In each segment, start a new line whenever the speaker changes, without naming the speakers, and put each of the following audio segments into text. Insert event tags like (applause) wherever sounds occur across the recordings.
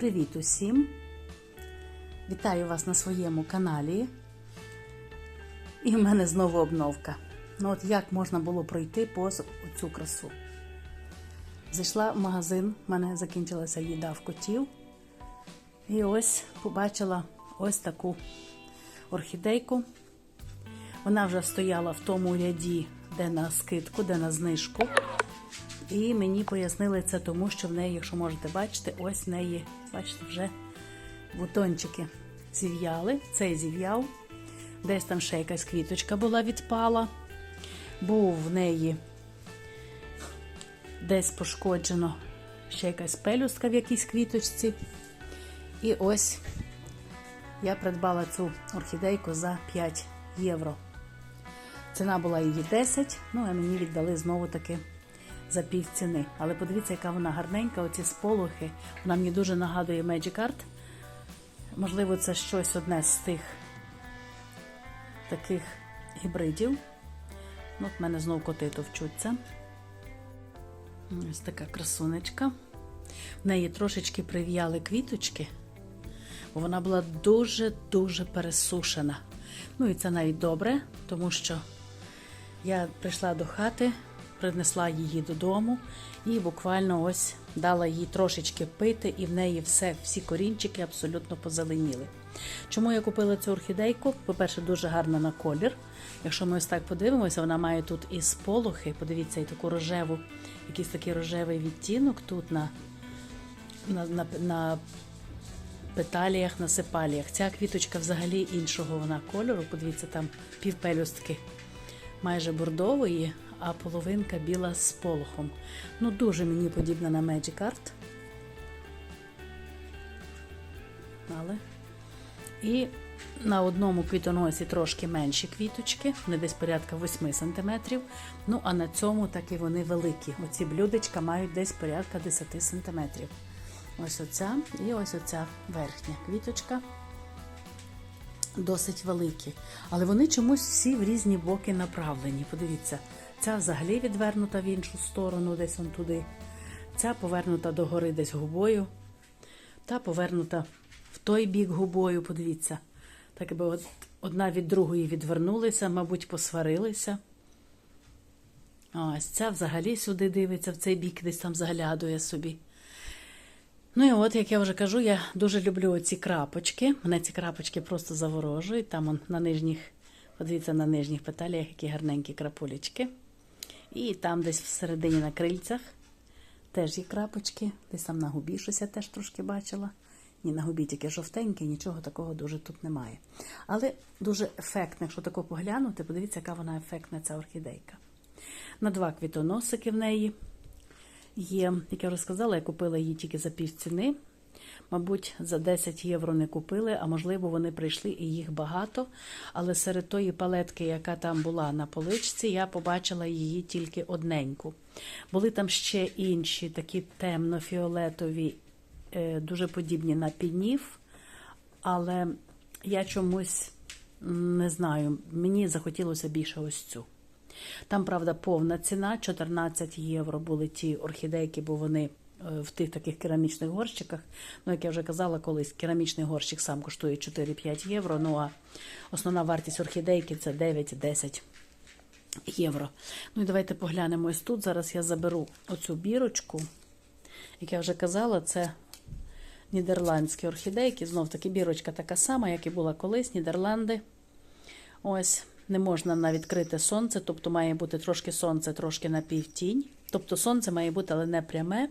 Привіт усім! Вітаю вас на своєму каналі. І в мене знову обновка. Ну от як можна було пройти повз цю красу? Зайшла в магазин, в мене закінчилася їда в котів. І ось побачила ось таку орхідейку. Вона вже стояла в тому ряді, де на скидку, де на знижку. І мені пояснили це тому, що в неї, якщо можете бачити, ось в неї, бачите, вже бутончики зів'яли. Цей зів'яв. Десь там ще якась квіточка була відпала. Був в неї десь пошкоджено ще якась пелюстка в якійсь квіточці. І ось я придбала цю орхідейку за 5 євро. Ціна була її 10, ну а мені віддали знову таки за пів ціни. Але подивіться, яка вона гарненька, оці сполохи. Вона мені дуже нагадує Magic Art. Можливо, це щось одне з тих таких гібридів. Ну, От мене знову коти товчуться. Ось така красунечка. В неї трошечки прив'яли квіточки, бо вона була дуже-дуже пересушена. Ну і це навіть добре, тому що я прийшла до хати, принесла її додому і буквально ось дала їй трошечки пити, і в неї все, всі корінчики абсолютно позеленіли. Чому я купила цю орхідейку? По-перше, дуже гарна на колір. Якщо ми ось так подивимося, вона має тут і сполохи. Подивіться, і таку рожеву, якийсь такий рожевий відтінок тут на, на, на, на петаліях, на сепаліях. Ця квіточка взагалі іншого вона кольору. Подивіться, там півпелюстки майже бордової, а половинка біла з полохом. Ну, дуже мені подібна на Magic Art. Але. І на одному квітоносі трошки менші квіточки, вони десь порядка 8 см. Ну, а на цьому таки вони великі. Оці блюдечка мають десь порядка 10 см. Ось оця і ось оця верхня квіточка. Досить великі. Але вони чомусь всі в різні боки направлені. Подивіться, ця взагалі відвернута в іншу сторону, десь он туди. Ця повернута догори десь губою. Та повернута в той бік губою, подивіться. Так би одна від другої відвернулися, мабуть, посварилися. Ось ця взагалі сюди дивиться, в цей бік десь там заглядує собі. Ну і от, як я вже кажу, я дуже люблю ці крапочки. Мене ці крапочки просто заворожують. Там он, на нижніх, подивіться, на нижніх петалях, які гарненькі крапулечки. І там десь всередині на крильцях теж є крапочки. Десь там на губі щось я теж трошки бачила. Ні, на губі тільки жовтеньке, нічого такого дуже тут немає. Але дуже ефектно, якщо тако поглянути, подивіться, яка вона ефектна, ця орхідейка. На два квітоносики в неї є, як я вже сказала, я купила її тільки за пів ціни. Мабуть, за 10 євро не купили, а можливо, вони прийшли і їх багато. Але серед тої палетки, яка там була на поличці, я побачила її тільки одненьку. Були там ще інші, такі темно-фіолетові, е, дуже подібні на пінів, але я чомусь не знаю, мені захотілося більше ось цю. Там, правда, повна ціна 14 євро були ті орхідейки, бо вони в тих таких керамічних горщиках. Ну, як я вже казала, колись керамічний горщик сам коштує 4-5 євро. Ну а основна вартість орхідейки це 9-10 євро. Ну і давайте поглянемо ось тут. Зараз я заберу оцю бірочку. Як я вже казала, це нідерландські орхідейки. Знов таки бірочка така сама, як і була колись, Нідерланди. Ось не можна на відкрите сонце, тобто має бути трошки сонце, трошки на півтінь. Тобто сонце має бути, але не пряме.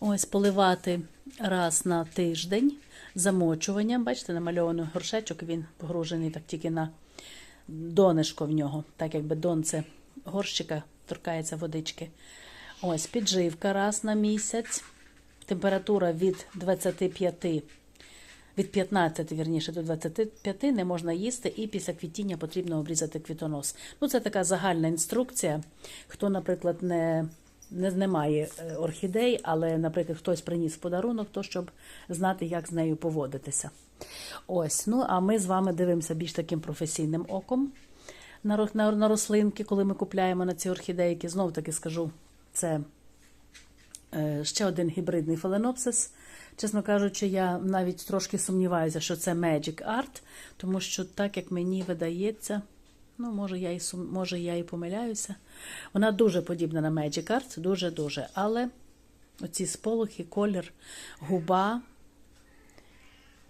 Ось поливати раз на тиждень замочуванням. Бачите, намальований горшечок, він погружений так тільки на донишко в нього, так якби донце горщика торкається водички. Ось підживка раз на місяць. Температура від 25 від 15, вірніше, до 25 не можна їсти, і після квітіння потрібно обрізати квітонос. Ну, це така загальна інструкція. Хто, наприклад, не не, не орхідей, але, наприклад, хтось приніс подарунок, то щоб знати, як з нею поводитися. Ось, ну а ми з вами дивимося більш таким професійним оком на, на, на рослинки, коли ми купляємо на ці орхідейки. Знов таки скажу, це Е, Ще один гібридний фаленопсис. Чесно кажучи, я навіть трошки сумніваюся, що це Magic Art, тому що, так як мені видається, ну, може, я і сум... може, я і помиляюся. Вона дуже подібна на Magic Art, дуже-дуже. Але оці сполохи, колір, губа,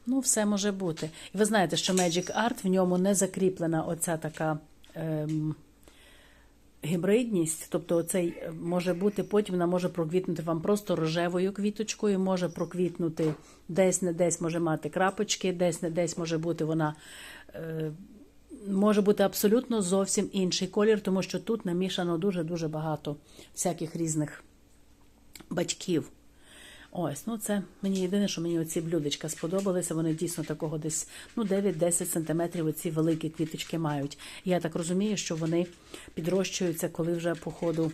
ну, все може бути. І ви знаєте, що Magic Art в ньому не закріплена оця така. Ем... Гібридність, тобто оцей е, може бути, потім вона може проквітнути вам просто рожевою квіточкою, може проквітнути десь не десь може мати крапочки, десь не десь може бути вона е, може бути абсолютно зовсім інший колір, тому що тут намішано дуже-дуже багато всяких різних батьків. Ось, ну це мені єдине, що мені оці блюдечка сподобалися. Вони дійсно такого десь ну 9-10 сантиметрів оці великі квіточки мають. Я так розумію, що вони підрощуються, коли вже по ходу,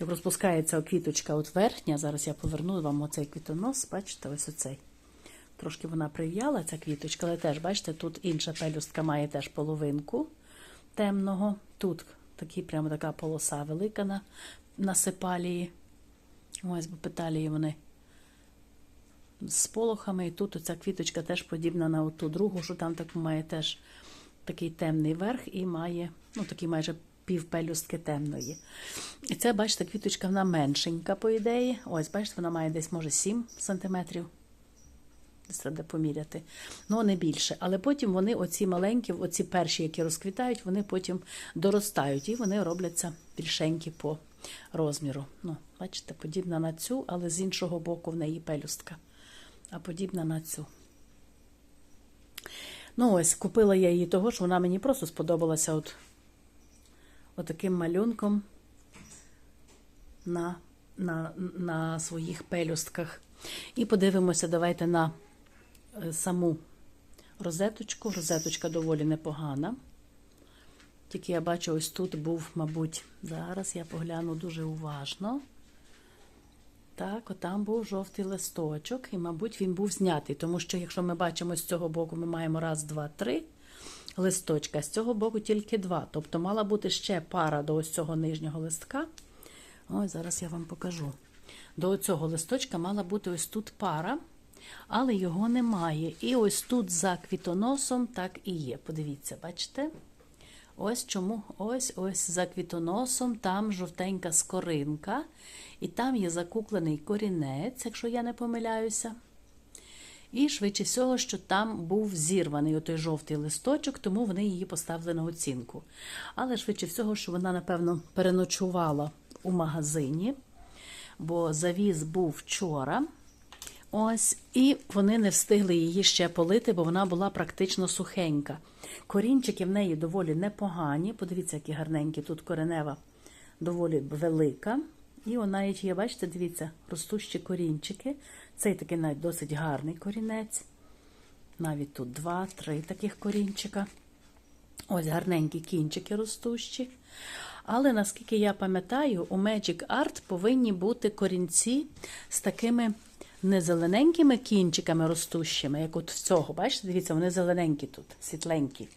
як розпускається квіточка от верхня. Зараз я поверну вам оцей квітонос. Бачите, ось оцей. Трошки вона прив'яла, ця квіточка, але теж, бачите, тут інша пелюстка має теж половинку темного. Тут такі, прямо така полоса велика на, на сепалії. Ось, бо петалії вони з полохами. І тут оця квіточка теж подібна на ту другу, що там так має теж такий темний верх і має, ну, такий майже півпелюстки темної. І це, бачите, квіточка вона меншенька, по ідеї. Ось, бачите, вона має десь, може, 7 сантиметрів. Треба поміряти. Ну, не більше. Але потім вони, оці маленькі, оці перші, які розквітають, вони потім доростають і вони робляться більшенькі по розміру. Ну, бачите, подібна на цю, але з іншого боку в неї пелюстка. А подібна на цю. Ну, ось, купила я її того, що вона мені просто сподобалася от, от таким малюнком на, на, на своїх пелюстках. І подивимося, давайте на саму розеточку. Розеточка доволі непогана. Тільки я бачу, ось тут був, мабуть, зараз я погляну дуже уважно. Так, отам був жовтий листочок, і, мабуть, він був знятий, тому що, якщо ми бачимо з цього боку, ми маємо раз, два, три листочка, з цього боку тільки два. Тобто мала бути ще пара до ось цього нижнього листка. Ось зараз я вам покажу. До цього листочка мала бути ось тут пара, але його немає. І ось тут за квітоносом так і є. Подивіться, бачите? Ось чому ось ось за квітоносом, там жовтенька скоринка, і там є закуклений корінець, якщо я не помиляюся. І швидше всього, що там був зірваний отой жовтий листочок, тому вони її поставили на оцінку. Але швидше всього, що вона, напевно, переночувала у магазині, бо завіз був вчора. Ось, і вони не встигли її ще полити, бо вона була практично сухенька. Корінчики в неї доволі непогані. Подивіться, які гарненькі. Тут коренева доволі велика. І вона навіть є, бачите, дивіться, ростущі корінчики. Цей такий навіть досить гарний корінець. Навіть тут два-три таких корінчика. Ось гарненькі кінчики ростущі. Але наскільки я пам'ятаю, у Magic Art повинні бути корінці з такими не зелененькими кінчиками ростущими, як от в цього. Бачите, дивіться, вони зелененькі тут, світленькі.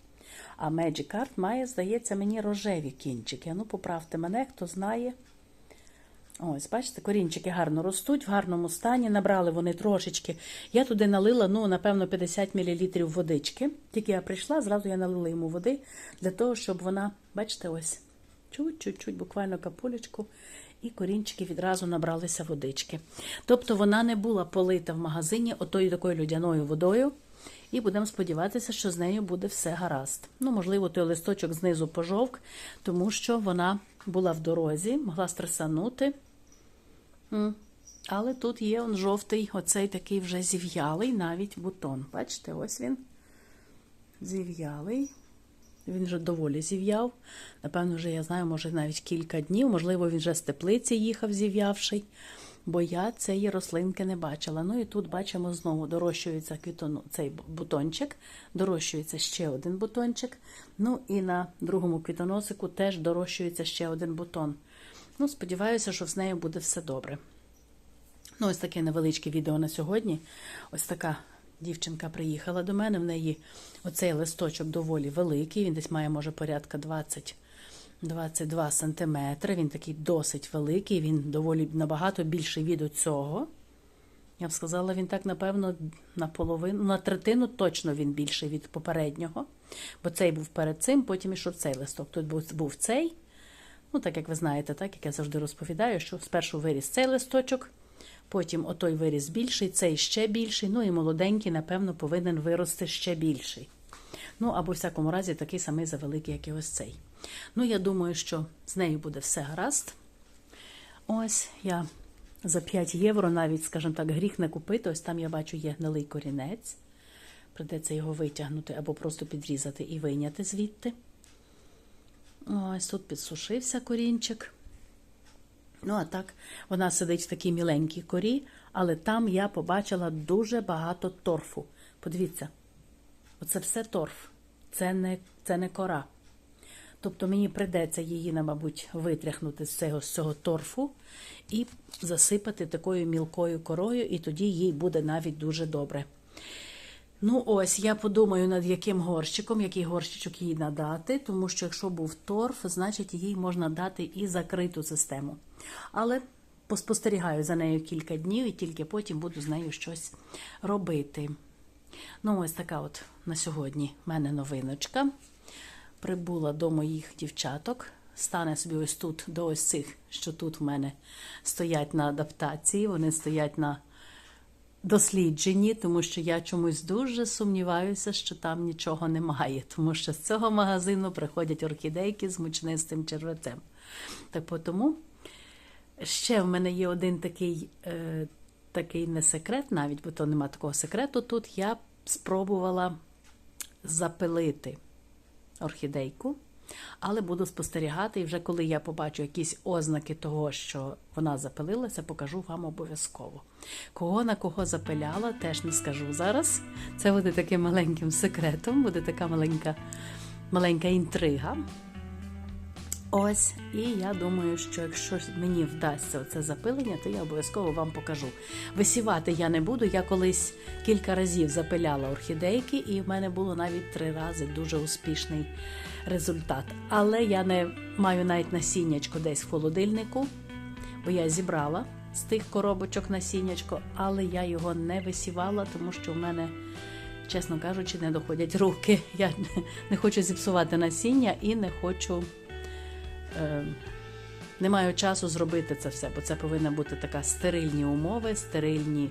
А Magic Art має, здається, мені рожеві кінчики. Ну, поправте мене, хто знає. Ось, бачите, корінчики гарно ростуть, в гарному стані. Набрали вони трошечки. Я туди налила, ну, напевно, 50 мл водички. Тільки я прийшла, зразу я налила йому води для того, щоб вона, бачите, ось, чуть-чуть, буквально капулечку, і корінчики відразу набралися водички. Тобто вона не була полита в магазині отою такою людяною водою. І будемо сподіватися, що з нею буде все гаразд. Ну, можливо, той листочок знизу пожовк, тому що вона була в дорозі, могла стресанути. Але тут є он жовтий, оцей такий вже зів'ялий навіть бутон. Бачите, ось він зів'ялий. Він вже доволі зів'яв. Напевно, вже я знаю, може навіть кілька днів. Можливо, він вже з теплиці їхав зів'явший, бо я цієї рослинки не бачила. Ну і тут бачимо знову дорощується квітону, цей бутончик, дорощується ще один бутончик. Ну і на другому квітоносику теж дорощується ще один бутон. Ну, сподіваюся, що з нею буде все добре. Ну, ось таке невеличке відео на сьогодні. Ось така дівчинка приїхала до мене. В неї оцей листочок доволі великий. Він десь має, може, порядка 20 22 сантиметри. Він такий досить великий, він доволі набагато більший від цього. Я б сказала, він так, напевно, на половину, на третину точно він більший від попереднього. Бо цей був перед цим, потім ішов цей листок. Тут був, був цей. Ну, так як ви знаєте, так як я завжди розповідаю, що спершу виріс цей листочок, потім отой виріс більший, цей ще більший, ну і молоденький, напевно, повинен вирости ще більший. Ну, або в всякому разі такий самий завеликий, як і ось цей. Ну, я думаю, що з нею буде все гаразд. Ось я за 5 євро навіть, скажімо так, гріх не купити. Ось там я бачу є гнилий корінець. Придеться його витягнути або просто підрізати і вийняти звідти. Ось тут підсушився корінчик. Ну, а так, вона сидить в такій міленькій корі, але там я побачила дуже багато торфу. Подивіться, оце все торф, це не, це не кора. Тобто мені придеться її, мабуть, витряхнути з цього, з цього торфу і засипати такою мілкою корою, і тоді їй буде навіть дуже добре. Ну, ось, я подумаю, над яким горщиком, який горщичок їй надати, тому що якщо був торф, значить їй можна дати і закриту систему. Але поспостерігаю за нею кілька днів і тільки потім буду з нею щось робити. Ну, ось така от на сьогодні в мене новиночка. Прибула до моїх дівчаток. Стане собі ось тут, до ось цих, що тут в мене стоять на адаптації. Вони стоять на дослідженні, тому що я чомусь дуже сумніваюся, що там нічого немає, тому що з цього магазину приходять орхідейки з мучнистим червецем. Так тому ще в мене є один такий, е, такий не секрет, навіть, бо то нема такого секрету. Тут я спробувала запилити орхідейку. Але буду спостерігати, і вже коли я побачу якісь ознаки того, що вона запилилася, покажу вам обов'язково. Кого на кого запиляла, теж не скажу зараз. Це буде таким маленьким секретом, буде така маленька, маленька інтрига. Ось, і я думаю, що якщо мені вдасться це запилення, то я обов'язково вам покажу. Висівати я не буду. Я колись кілька разів запиляла орхідейки, і в мене було навіть три рази дуже успішний результат. Але я не маю навіть насіннячко десь в холодильнику, бо я зібрала з тих коробочок насіннячко, але я його не висівала, тому що в мене. Чесно кажучи, не доходять руки. (laughs) Я не хочу зіпсувати насіння і не хочу е, не маю часу зробити це все, бо це повинна бути така стерильні умови, стерильні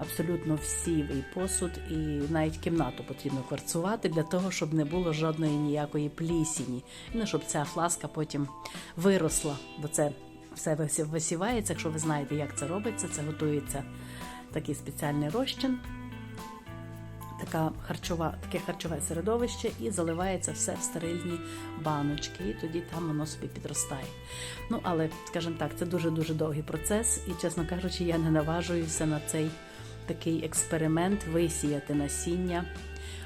абсолютно всі і посуд, і навіть кімнату потрібно кварцувати для того, щоб не було жодної ніякої плісіні. Не щоб ця фласка потім виросла, бо це все висівається. Якщо ви знаєте, як це робиться, це готується такий спеціальний розчин така харчова, таке харчове середовище і заливається все в стерильні баночки, і тоді там воно собі підростає. Ну, але, скажімо так, це дуже-дуже довгий процес, і, чесно кажучи, я не наважуюся на цей такий експеримент висіяти насіння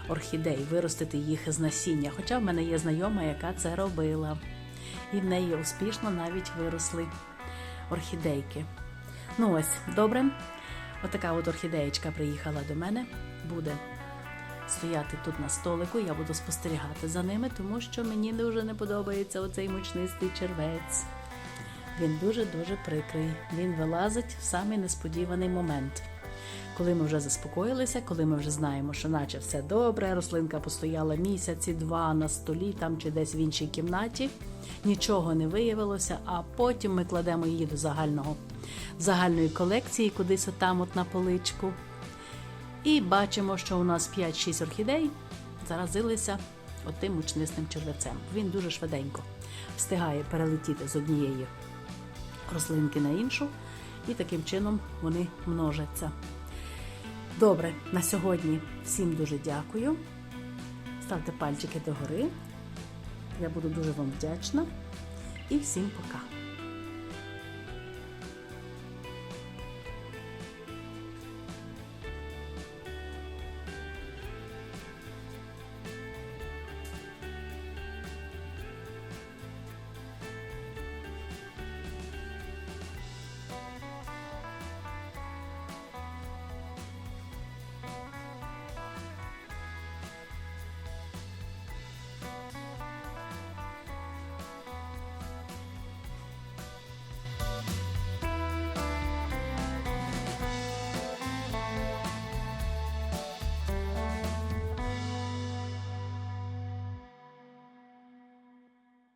орхідей, виростити їх з насіння. Хоча в мене є знайома, яка це робила. І в неї успішно навіть виросли орхідейки. Ну ось, добре. Отака от орхідеєчка приїхала до мене. Буде стояти тут на столику, я буду спостерігати за ними, тому що мені дуже не подобається оцей мучнистий червець. Він дуже-дуже прикрий. Він вилазить в самий несподіваний момент. Коли ми вже заспокоїлися, коли ми вже знаємо, що наче все добре, рослинка постояла місяці, два на столі там чи десь в іншій кімнаті, нічого не виявилося, а потім ми кладемо її до загального, загальної колекції, кудись отам от на поличку. І бачимо, що у нас 5-6 орхідей заразилися отим мучнистим червецем. Він дуже швиденько встигає перелетіти з однієї рослинки на іншу, і таким чином вони множаться. Добре, на сьогодні всім дуже дякую. Ставте пальчики догори. Я буду дуже вам вдячна. І всім пока!